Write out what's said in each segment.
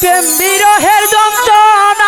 প্রেম বিরহের যন্ত্রণা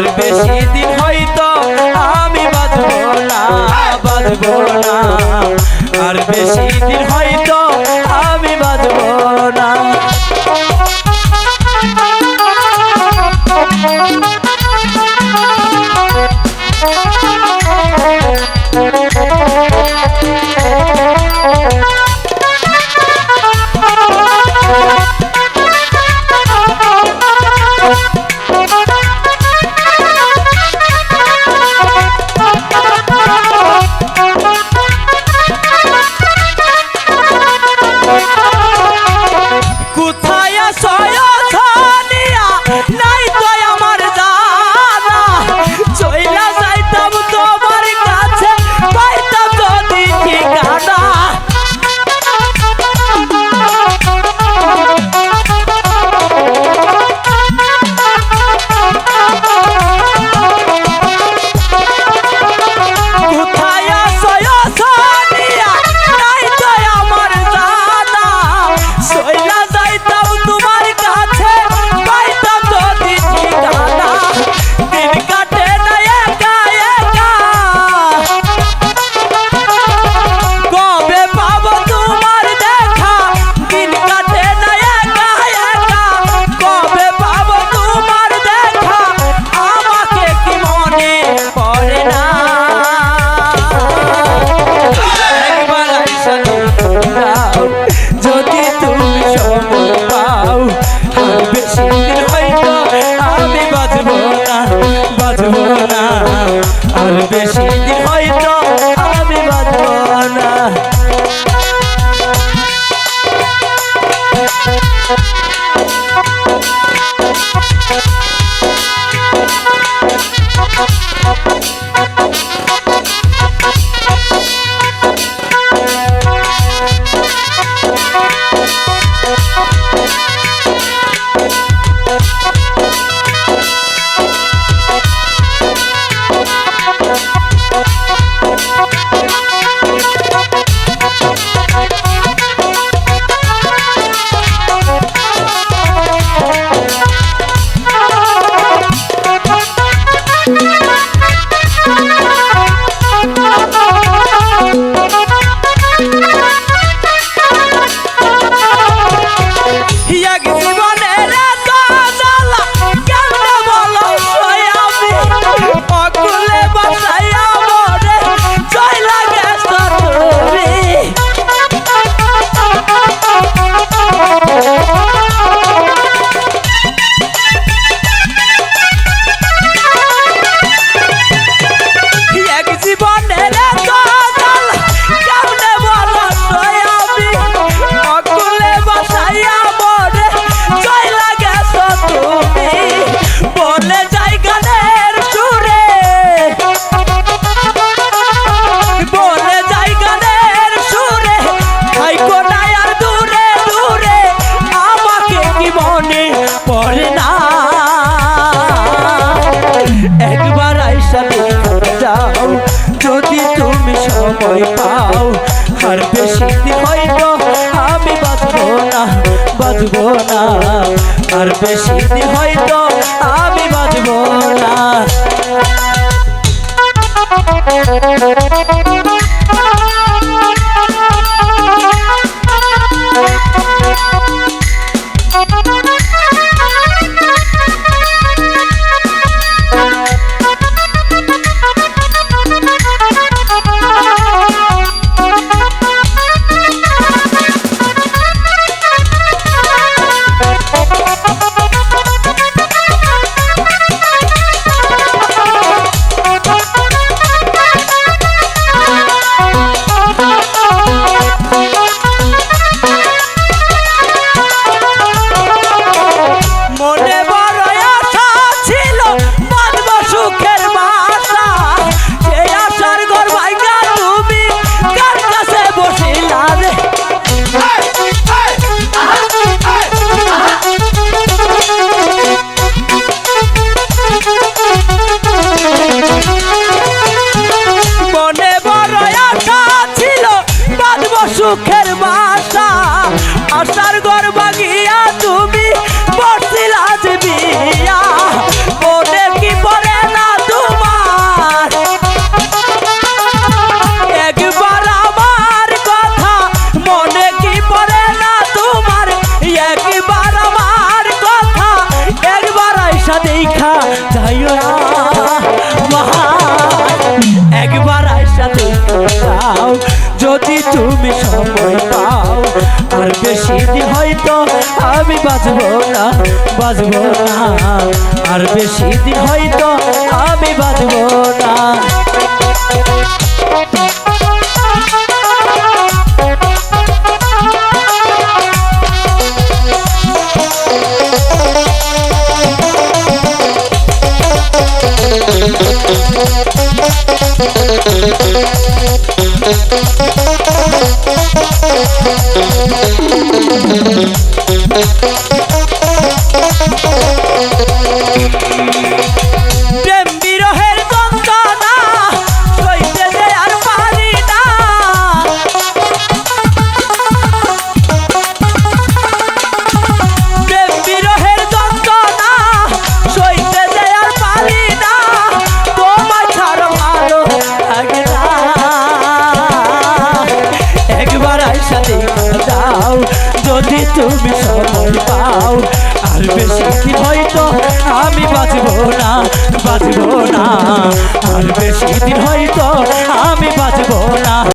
আর বেশি দিন হয়তো আমি বাঁচবো না বাঁচবো না। আর বেশি বেশি হইল? আমি বাঁচবো না বাঁচবো না। আর বেশি দি হইল? আমি বাঁচবো না। সুখের বাসা আশার ঘর তুমি সময় পাও। আর বেশি দিন হয়তো আমি বাঁচবো না বাঁচবো না। আর বেশি দিন হয়তো আমি বাঁচবো না। প্রেম বিরহের তুমি সময় পাও। আর বেশি কি হয়তো আমি বাঁচব না বাঁচব না। আর বেশি দিন হয়তো আমি বাঁচব না।